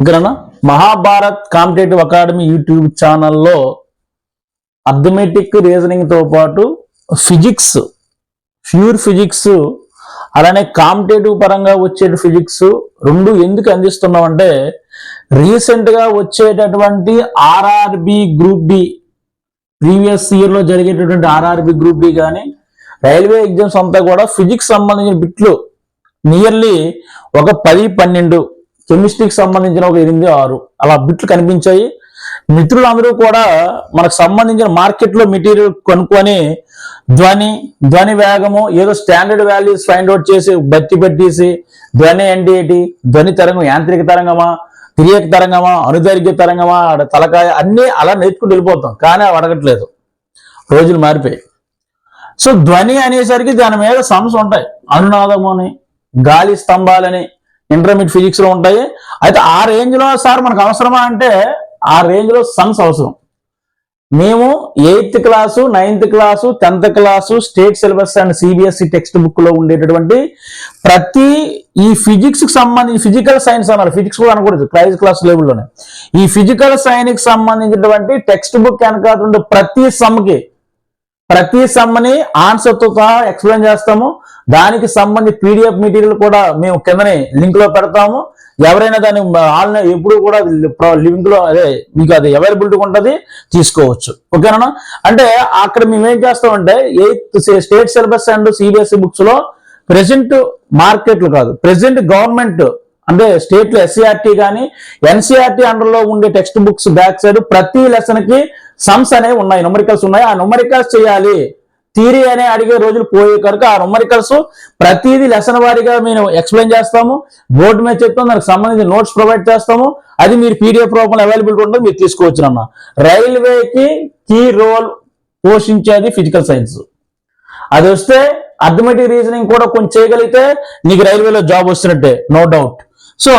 ఓకేనా Mahabharat competitive academy YouTube ఛానల్లో arithmetic రీజనింగ్తో పాటు ఫిజిక్స్ ప్యూర్ ఫిజిక్స్ అలానే కాంపిటేటివ్ పరంగా వచ్చే ఫిజిక్స్ రెండు ఎందుకు అందిస్తున్నాం అంటే వచ్చేటటువంటి ఆర్ఆర్బి గ్రూప్ డి ప్రీవియస్ ఇయర్లో జరిగేటటువంటి ఆర్ఆర్బి గ్రూప్ డి కానీ రైల్వే ఎగ్జామ్స్ అంతా కూడా ఫిజిక్స్ సంబంధించిన బిట్లు నియర్లీ ఒక పది పన్నెండు కెమిస్ట్రీకి సంబంధించిన ఒక ఎనిమిది ఆరు అలా బిట్లు కనిపించాయి. మిత్రులందరూ కూడా మనకు సంబంధించిన మార్కెట్లో మెటీరియల్ కొనుక్కొని ధ్వని ధ్వని వేగము ఏదో స్టాండర్డ్ వాల్యూస్ ఫైండ్ అవుట్ చేసి బట్టి పెట్టేసి ధ్వని అంటే ఏంటి ధ్వని తరంగం యాంత్రిక తరంగమా తిరియక తరంగమా అనుదైర్ఘ్య తరంగమా ఆడ తలకాయ అన్నీ అలా నేర్చుకుంటూ వెళ్ళిపోతాం. కానీ అవి అడగట్లేదు. రోజులు మారిపోయాయి. సో ధ్వని అనేసరికి దాని మీద సమస్య ఉంటాయి. అనునాదము అని గాలి స్తంభాలని ఇంటర్మీడియట్ ఫిజిక్స్లో ఉంటాయి. అయితే ఆ రేంజ్లో సార్ మనకు అవసరమా అంటే ఆ రేంజ్లో సమ్స్ అవసరం. మేము eighth class ninth class tenth class state syllabus and CBSE text బుక్లో ఉండేటటువంటి ప్రతి ఈ ఫిజిక్స్కి సంబంధించి ఫిజికల్ సైన్స్ అన్నారు. ఫిజిక్స్ కూడా అనకూడదు. ప్రైజ్ క్లాస్ లెవెల్లోనే ఈ ఫిజికల్ సైన్స్కి సంబంధించినటువంటి టెక్స్ట్ బుక్ వెనకాల ప్రతి సమ్కి ప్రతి సమ్మని ఆన్సర్తో సహా ఎక్స్ప్లెయిన్ చేస్తాము. దానికి సంబంధించి పీడిఎఫ్ మెటీరియల్ కూడా మేము కిందనే లింక్లో పెడతాము. ఎవరైనా దాన్ని ఆన్లైన్ ఎప్పుడు కూడా లింక్లో అదే మీకు అది అవైలబిలిటీ ఉంటుంది తీసుకోవచ్చు. ఓకేనా అంటే అక్కడ మేము ఏం చేస్తామంటే eighth state syllabus and CBSE బుక్స్లో ప్రెసెంట్ మార్కెట్లు కాదు ప్రెసెంట్ గవర్నమెంట్ అంటే స్టేట్లో ఎస్సీఆర్టీ కానీ ఎన్సీఆర్టీ అండర్లో ఉండే టెక్స్ట్ బుక్స్ బ్యాక్ సైడ్ ప్రతి లెసన్కి సమ్స్ అనేవి ఉన్నాయి నొమరికల్స్ ఉన్నాయి. ఆ నొమరికల్స్ చేయాలి. థీరీ అనే అడిగే రోజులు పోయే కనుక ఆ నొమరికల్స్ ప్రతిదీ లెసన్ వారీగా మేము ఎక్స్ప్లెయిన్ చేస్తాము. బోర్డు మీద చెప్తాం దానికి సంబంధించిన నోట్స్ ప్రొవైడ్ చేస్తాము. అది మీరు పీడిఎఫ్ రూపంలో అవైలబిలిటీ ఉంటుంది మీరు తీసుకోవచ్చు అన్న రైల్వేకి కీ రోల్ పోషించేది ఫిజికల్ సైన్స్ అది వస్తే అథమెటిక్ రీజనింగ్ కూడా కొంచెం చేయగలిగితే నీకు రైల్వేలో జాబ్ వస్తున్నట్టే నో డౌట్ సో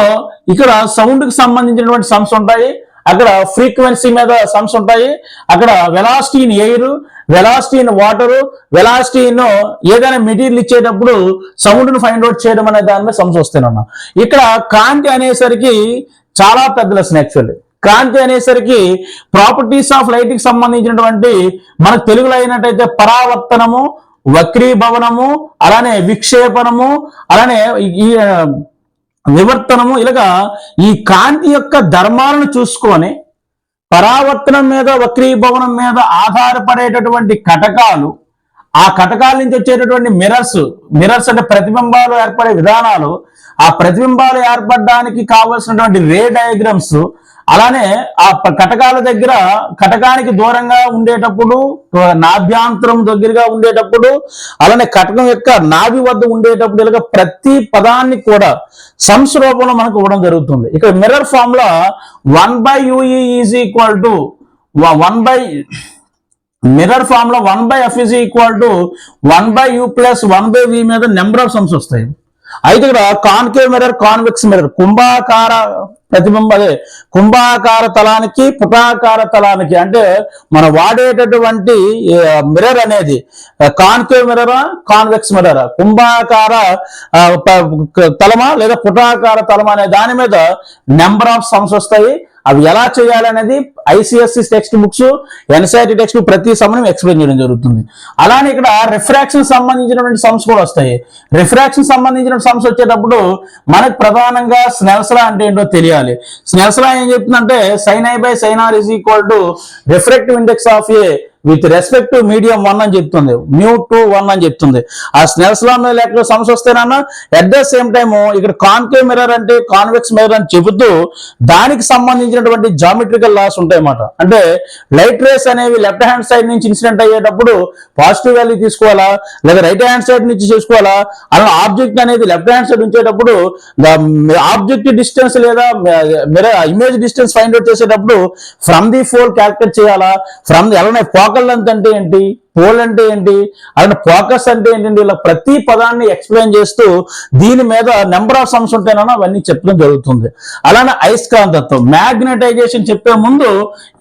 ఇక్కడ సౌండ్కి సంబంధించినటువంటి సమ్స్ ఉంటాయి. అక్కడ ఫ్రీక్వెన్సీ మీద సమ్స్ ఉంటాయి. అక్కడ velocity in air velocity in water velocity in ఏదైనా మెటీరియల్ ఇచ్చేటప్పుడు సౌండ్ను ఫైండ్ అవుట్ చేయడం అనే దాని మీద సమ్స్ వస్తేనన్నా ఇక్కడ కాంతి అనేసరికి చాలా పెద్ద లెసన్ యాక్చువల్లీ కాంతి అనేసరికి ప్రాపర్టీస్ ఆఫ్ లైట్కి సంబంధించినటువంటి మనకు తెలుగులో అయినట్టయితే పరావర్తనము వక్రీభవనము అలానే విక్షేపణము అలానే ఈ- నివర్తనము వివర్తనము ఇలాగా ఈ కాంతి యొక్క ధర్మాలను చూసుకొని పరావర్తనం మీద వక్రీభవనం మీద ఆధారపడేటటువంటి కటకాలు ఆ కటకాల నుంచి వచ్చేటటువంటి మిరర్స్ మిరర్స్ అంటే ప్రతిబింబాలు ఏర్పడే విధానాలు ఆ ప్రతిబింబాలు ఏర్పడడానికి కావలసినటువంటి రే డయాగ్రామ్స్ అలానే ఆ ప- కటకాల దగ్గర కటకానికి దూరంగా ఉండేటప్పుడు నాభ్యాంతరం దగ్గరగా ఉండేటప్పుడు అలానే కటకం యొక్క నాభి వద్ద ఉండేటప్పుడు ఇలాగ ప్రతి పదాన్ని కూడా సంస్ రూపంలో మనకు ఇవ్వడం జరుగుతుంది. ఇక్కడ మిర్రర్ ఫామ్లో one by UE is equal to one by mirror ఫామ్లో one by F is equal to one by U plus one by V మీద నెంబర్ ఆఫ్ సమ్స్ వస్తాయి. అయితే ఇక్కడ కాన్కేవ్ మిర్రర్ కాన్వెక్స్ మిర్రర్ కుంభాకార ప్రతిబింబ అదే కుంభాకార తలానికి పుటాకార తలానికి అంటే మనం వాడేటటువంటి మిర్రర్ అనేది. కాన్కేవ్ మిర్రరా కాన్వెక్స్ మిర్రరా కుంభాకార తలమా లేదా పుటాకార తలమా అనే దాని మీద నెంబర్ ఆఫ్ సమ్స్ వస్తాయి. అవి ఎలా చేయాలనేది ICSC text books NCERT text book ప్రతి సమయం ఎక్స్ప్లెయిన్ చేయడం జరుగుతుంది. అలానే ఇక్కడ రిఫ్రాక్షన్ సంబంధించినటువంటి సమ్స్ కూడా వస్తాయి. రిఫ్రాక్షన్ సంబంధించిన సమ్స్ వచ్చేటప్పుడు మనకు ప్రధానంగా స్నెల్స్లా అంటే ఏంటో తెలియాలి. స్నెల్స్లా ఏం చెప్తుందంటే sine i by sine r is equal to refractive index of a with respect to medium one అని చెప్తుంది. మ్యూ టూ వన్ అని చెప్తుంది. ఆ స్నెల్స్ లా మీద లెక్కలో సమస్య వస్తేనన్నా ఎట్ ద సేమ్ టైమ్ ఇక్కడ కాన్కేవ్ మిర్రర్ అంటే కాన్వెక్స్ మిర్రర్ అని చెబుతూ దానికి సంబంధించినటువంటి జామెట్రికల్ లాస్ ఉంటాయన్నమాట. అంటే లైట్ రేస్ అనేవి లెఫ్ట్ హ్యాండ్ సైడ్ నుంచి ఇన్సిడెంట్ అయ్యేటప్పుడు పాజిటివ్ వాల్యూ తీసుకోవాలా? లేదా రైట్ హ్యాండ్ సైడ్ నుంచి చేసుకోవాలా? అలా ఆబ్జెక్ట్ అనేది లెఫ్ట్ హ్యాండ్ సైడ్ ఉంచేటప్పుడు ఆబ్జెక్ట్ డిస్టెన్స్ లేదా ఇమేజ్ డిస్టెన్స్ ఫైండ్ అవుట్ చేసేటప్పుడు ఫ్రమ్ ది ఫోల్ క్యాల్కులేట్ చేయాలా? ఫ్రమ్ ది అలానే ఫోకస్ పోకళ్ళంత అంటే ఏంటి? పోల్ అంటే ఏంటి? అలానే ఫోకస్ అంటే ఏంటంటే ఇలా ప్రతి పదాన్ని ఎక్స్ప్లెయిన్ చేస్తూ దీని మీద నెంబర్ ఆఫ్ సమ్స్ ఉంటాయనో అవన్నీ చెప్పడం జరుగుతుంది. అలానే అయస్కాంతత్వం మ్యాగ్నటైజేషన్ చెప్పే ముందు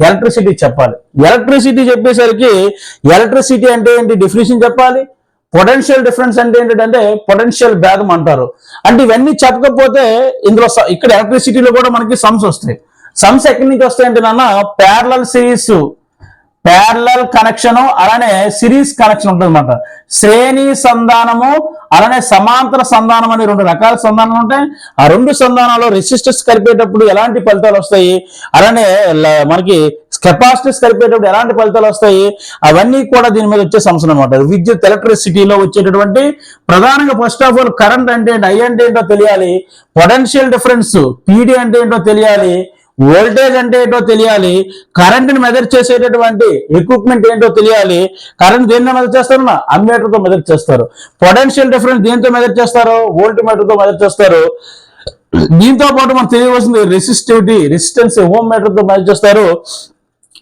ఎలక్ట్రిసిటీ చెప్పాలి. ఎలక్ట్రిసిటీ చెప్పేసరికి ఎలక్ట్రిసిటీ అంటే ఏంటి? డెఫినేషన్ చెప్పాలి. పొటెన్షియల్ డిఫరెన్స్ అంటే ఏంటంటే పొటెన్షియల్ భేదం అంటారు. అంటే ఇవన్నీ చెప్పకపోతే ఇందులో ఇక్కడ ఎలక్ట్రిసిటీలో కూడా మనకి సమ్స్ వస్తాయి. సమ్స్ ఎక్కడి నుంచి వస్తాయంటే నాన్న? ప్యారలల్ సిరీస్ ప్యారలల్ కనెక్షన్ అలానే సిరీస్ కనెక్షన్ ఉంటుంది అనమాట శ్రేణి సంధానము అలానే సమాంతర సంధానం అనే రెండు రకాల సంధానాలు ఉంటాయి. ఆ రెండు సంధానాలు రెసిస్టెన్స్ కలిపేటప్పుడు ఎలాంటి ఫలితాలు వస్తాయి? అలానే మనకి కెపాసిటీస్ కలిపేటప్పుడు ఎలాంటి ఫలితాలు వస్తాయి? అవన్నీ కూడా దీని మీద వచ్చే సమస్యలు అనమాట విద్యుత్ ఎలక్ట్రిసిటీలో వచ్చేటటువంటి ప్రధానంగా ఫస్ట్ ఆఫ్ ఆల్ కరెంట్ అంటే ఏంటి? ఐ అంటే ఏంటో తెలియాలి. పొటెన్షియల్ డిఫరెన్స్ పీడీ అంటే ఏంటో తెలియాలి. వోల్టేజ్ అంటే ఏంటో తెలియాలి కరెంట్ని మెదర్ చేసేటటువంటి ఎక్విప్మెంట్ ఏంటో తెలియాలి. కరెంట్ దేనితో మెదర్ చేస్తారు? అమ్మేటర్తో మెదర్ చేస్తారు. పొటెన్షియల్ డిఫరెన్స్ దేంతో మెదర్ చేస్తారు? వోల్ట్ మీటర్తో తో చేస్తారు. దీంతో పాటు మనకు తెలియవలసింది రెసిస్టివిటీ రెసిస్టెన్స్ హోమ్ మీటర్తో తో చేస్తారు.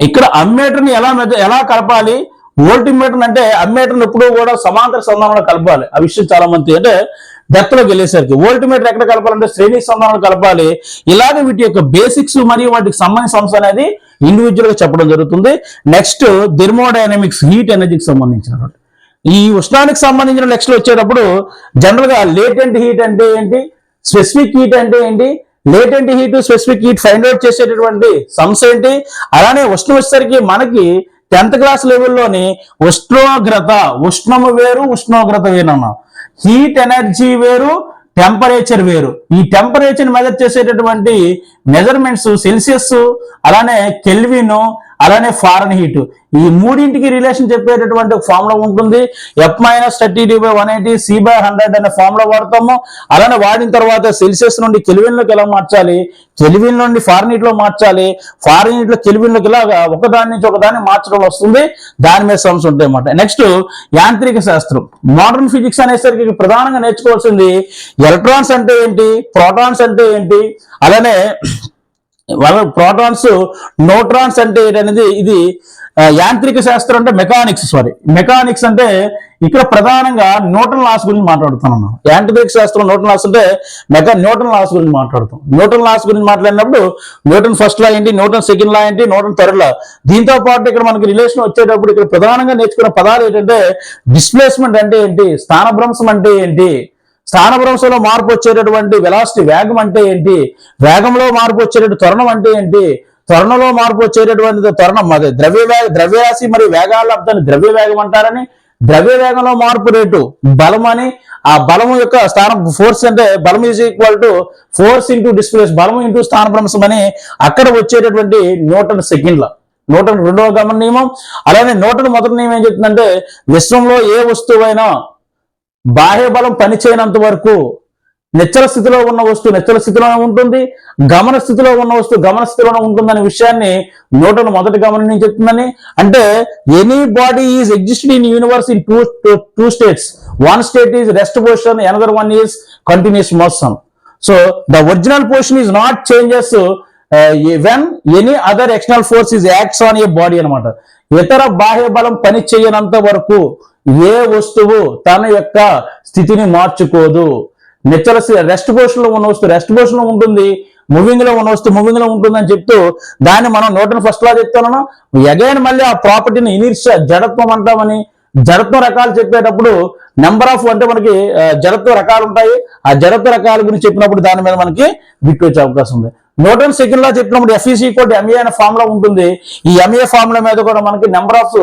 ఇక్కడ అమ్మీటర్ని ఎలా మెజ- ఎలా కలపాలి? వోల్టీమీటర్ అంటే అమ్మేటర్ని ఎప్పుడూ కూడా సమాంతర సంధానంలో కలపాలి. ఆ విషయం చాలా మంది అంటే డెప్త్లోకి వెళ్ళేసరికి వోల్టీమీటర్ ఎక్కడ కలపాలంటే శ్రేణి సంధానంలో కలపాలి. ఇలాగే వీటి యొక్క బేసిక్స్ మరియు వాటికి సంబంధించిన అంశం అనేది ఇండివిజువల్గా చెప్పడం జరుగుతుంది. నెక్స్ట్ థెర్మోడైనమిక్స్ హీట్ ఎనర్జీకి సంబంధించినటువంటి. ఈ ఉష్ణానికి సంబంధించిన నెక్స్ట్ వచ్చేటప్పుడు జనరల్గా లేటెంట్ హీట్ అంటే ఏంటి? స్పెసిఫిక్ హీట్ అంటే ఏంటి? Latent heat specific heat find out చేసేటటువంటి సమస్య ఏంటి? అలానే ఉష్ణం వచ్చేసరికి మనకి టెన్త్ క్లాస్ లెవెల్లోని ఉష్ణోగ్రత ఉష్ణము వేరు ఉష్ణోగ్రత వేరన్నా హీట్ ఎనర్జీ వేరు టెంపరేచర్ వేరు. ఈ టెంపరేచర్ మెజర్ చేసేటటువంటి మెజర్మెంట్స్ సెల్సియస్ అలానే కెల్విన్ అలానే ఫారెన్ హీట్. ఈ మూడింటికి రిలేషన్ చెప్పేటటువంటి ఒక ఫార్ములా ఉంటుంది. F minus thirty D by one eighty C by hundred అనే ఫార్ములా వాడతాము. అలానే వాడిన తర్వాత సెల్సియస్ నుండి కెలివిన్లోకి ఎలా మార్చాలి? కెలివిన్ నుండి ఫారెన్ హీట్లో మార్చాలి. ఫారెన్ హీట్లో కెల్విన్లోకి ఒకదాని నుంచి ఒకదాన్ని మార్చడం వస్తుంది. దాని మీద సమస్య ఉంటాయి అన్నమాట. నెక్స్ట్ యాంత్రిక శాస్త్రం. మోడర్న్ ఫిజిక్స్ అనేసరికి ప్రధానంగా నేర్చుకోవాల్సింది ఎలక్ట్రాన్స్ అంటే ఏంటి? ప్రోటాన్స్ అంటే ఏంటి? అలానే ప్రోటాన్స్ న్యూట్రాన్స్ అంటే ఏంటనేది ఇది యాంత్రిక శాస్త్రం అంటే మెకానిక్స్ సారీ మెకానిక్స్ అంటే ఇక్కడ ప్రధానంగా న్యూటన్ లాస్ గురించి మాట్లాడుతున్నాను యాంత్రిక శాస్త్రం న్యూటన్ లాస్ అంటే మెకా న్యూటన్ లాస్ గురించి మాట్లాడుతాం. న్యూటన్ లాస్ గురించి మాట్లాడినప్పుడు న్యూటన్ ఫస్ట్ లా ఏంటి న్యూటన్ సెకండ్ లా ఏంటి న్యూటన్ థర్డ్ లా దీంతో పాటు ఇక్కడ మనకి రిలేషన్ వచ్చేటప్పుడు ఇక్కడ ప్రధానంగా నేర్చుకున్న పదాలు ఏంటంటే డిస్ప్లేస్మెంట్ అంటే ఏంటి స్థానభ్రంశం అంటే ఏంటి స్థానభ్రంశంలో మార్పు వచ్చేటటువంటి వెలాసిటీ వేగం అంటే ఏంటి? వేగంలో మార్పు వచ్చేటటువంటి త్వరణం అంటే ఏంటి? త్వరణలో మార్పు వచ్చేటటువంటి త్వరణం. అదే ద్రవ్య వేగ ద్రవ్యరాశి మరియు వేగాల అర్థాన్ని ద్రవ్య వేగం అంటారని. ద్రవ్య వేగంలో మార్పు రేటు బలం అని. ఆ బలం యొక్క స్థానం ఫోర్స్ అంటే బలం is equal to force into displace బలం ఇంటూ స్థానభ్రంశం అని అక్కడ వచ్చేటటువంటి న్యూటన్ సెకండ్ల. న్యూటన్ రెండవ గమన నియమం. అలానే న్యూటన్ మొదటి నియమం ఏం చెప్తుందంటే విశ్వంలో ఏ వస్తువైనా బాహ్య బలం పనిచేయనంత వరకు నిచ్చల స్థితిలో ఉన్న వస్తువు నిచ్చల స్థితిలోనే ఉంటుంది గమన స్థితిలో ఉన్న వస్తువు గమన స్థితిలోనే ఉంటుందనే విషయాన్ని న్యూటన్ మొదటి గమనం చెప్తుందని. అంటే any body is existed in universe in two two states one state is rest position another one is continuous motion so the original position is not changes when any other external force is acts on a body అన్నమాట. ఇతర బాహ్య బలం పని చేయనంత వరకు ఏ వస్తువు తన యొక్క స్థితిని మార్చుకోదు. నిచ్చల రెస్ట్ పొజిషన్లో ఉన్న వస్తువు రెస్ట్ పొజిషన్ ఉంటుంది. మూవింగ్లో ఉన్న వస్తువు మూవింగ్లో ఉంటుందని ఉంటుంది అని చెప్తూ దాన్ని మనం నూటన్ ఫస్ట్ లా చెప్తున్నాను అగైన్ మళ్ళీ ఆ ప్రాపర్టీని ఇనిర్షియా జడత్వం అంటామని జడత్వ రకాలు చెప్పేటప్పుడు నెంబర్ ఆఫ్ అంటే మనకి జడత్వ రకాలు ఉంటాయి. ఆ జడత్వ రకాల గురించి చెప్పినప్పుడు దాని మీద మనకి బిట్ వచ్చే అవకాశం ఉంది. న్యూటన్ సెకండ్ లా చెప్పినప్పుడు ఎఫ్ఈసీ కోడ్ ఎంఏ అనే ఫార్ములా ఉంటుంది. ఈ ఎంఏ ఫార్ములా మీద కూడా మనకి నెంబర్ ఆఫ్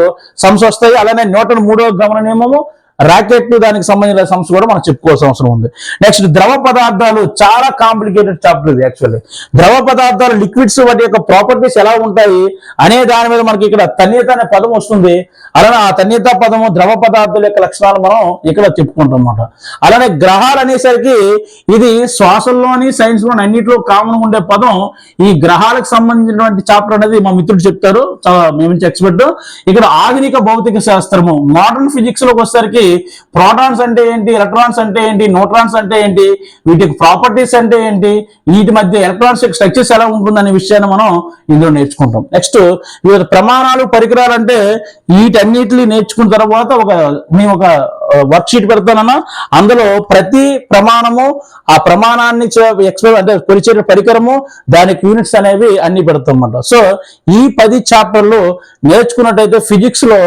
సమ్స్ వస్తాయి. అలానే న్యూటన్ మూడో గమన నియమము రాకెట్ దానికి సంబంధించిన సమస్య కూడా మనం చెప్పుకోవాల్సిన అవసరం ఉంది. నెక్స్ట్ ద్రవ పదార్థాలు చాలా కాంప్లికేటెడ్ చాప్టర్ ఇది యాక్చువల్లీ ద్రవ పదార్థాలు లిక్విడ్స్ వాటి యొక్క ప్రాపర్టీస్ ఎలా ఉంటాయి అనే దాని మీద మనకి ఇక్కడ తన్యత అనే పదం వస్తుంది. అలానే ఆ తన్యత పదము ద్రవ పదార్థాల యొక్క లక్షణాలు మనం ఇక్కడ చెప్పుకుంటాం అన్నమాట. అలానే గ్రహాలు అనేసరికి ఇది శ్వాసంలోని సైన్స్లోని అన్నింటిలో కామన్ ఉండే పదం. ఈ గ్రహాలకు సంబంధించినటువంటి చాప్టర్ అనేది మా మిత్రుడు చెప్తారు మేము ఎక్స్పర్ట్ ఇక్కడ ఆధునిక భౌతిక శాస్త్రము మోడర్న్ ఫిజిక్స్లోకి వచ్చేసరికి ప్రోటాన్స్ అంటే ఏంటి? ఎలక్ట్రాన్స్ అంటే ఏంటి? న్యూట్రాన్స్ అంటే ఏంటి? వీటికి ప్రాపర్టీస్ అంటే ఏంటి? వీటి మధ్య ఎలక్ట్రాన్స్ స్ట్రక్చర్స్ ఎలా ఉంటుందనే విషయాన్ని మనం ఇందులో నేర్చుకుంటాం. నెక్స్ట్ వివిధ ప్రమాణాలు పరికరాలు అంటే వీటన్నిటిని నేర్చుకున్న తర్వాత ఒక మేము ఒక వర్క్ షీట్ పెడతానన్నా అందులో ప్రతి ప్రమాణము ఆ ప్రమాణాన్ని ఎక్స్ప్లెయిన్ అంటే కొలిచే పరికరము దానికి యూనిట్స్ అనేవి అన్ని పెడతాం అన్నమాట. సో ఈ పది చాప్టర్లు నేర్చుకున్నట్టయితే ఫిజిక్స్లో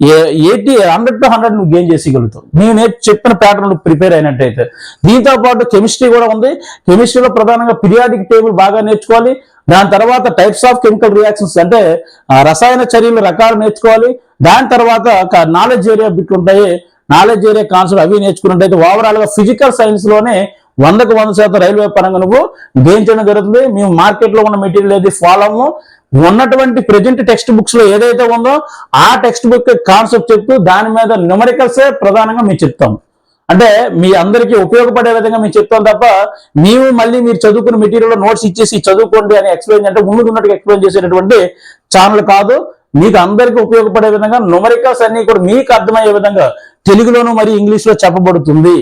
ఎయిటీ హండ్రెడ్ టు హండ్రెడ్ నువ్వు గెయిన్ చేసేయగలుగుతావు. నేను చెప్పిన ప్యాటర్న్ ప్రిపేర్ అయినట్టయితే. దీంతో పాటు కెమిస్ట్రీ కూడా ఉంది. కెమిస్ట్రీలో ప్రధానంగా పిరియాడిక్ టేబుల్ బాగా నేర్చుకోవాలి. దాని తర్వాత టైప్స్ ఆఫ్ కెమికల్ రియాక్షన్స్ అంటే రసాయన చర్యల రకాలు నేర్చుకోవాలి. దాని తర్వాత నాలెడ్జ్ ఏరియా బిట్లు ఉంటాయి. నాలెడ్జ్ ఏరియా కాన్సెప్ట్ అవి నేర్చుకున్నట్టయితే ఓవరాల్గా ఫిజికల్ సైన్స్లోనే వందకు వంద శాతం రైల్వే పరంగా నువ్వు గెయిన్ చేయడం జరుగుతుంది. మేము మార్కెట్లో ఉన్న మెటీరియల్ ఏది ఫాలో అవ్వము. ఉన్నటువంటి ప్రెజెంట్ టెక్స్ట్ బుక్స్లో ఏదైతే ఉందో ఆ టెక్స్ట్ బుక్ కాన్సెప్ట్ చెప్తూ దాని మీద న్యూమరికల్సే ప్రధానంగా మేము చెప్తాం. అంటే మీ అందరికీ ఉపయోగపడే విధంగా మేము చెప్తాం తప్ప మేము మళ్ళీ మీరు చదువుకున్న మెటీరియల్ నోట్స్ ఇచ్చేసి చదువుకోండి అని ఎక్స్ప్లెయిన్ అంటే ఉన్నది ఉన్నట్టుగా ఎక్స్ప్లెయిన్ చేసేటటువంటి ఛానల్ కాదు. మీకు అందరికీ ఉపయోగపడే విధంగా న్యూమరికల్స్ అన్ని కూడా మీకు అర్థమయ్యే విధంగా తెలుగులోను మరియు ఇంగ్లీష్లో చెప్పబడుతుంది.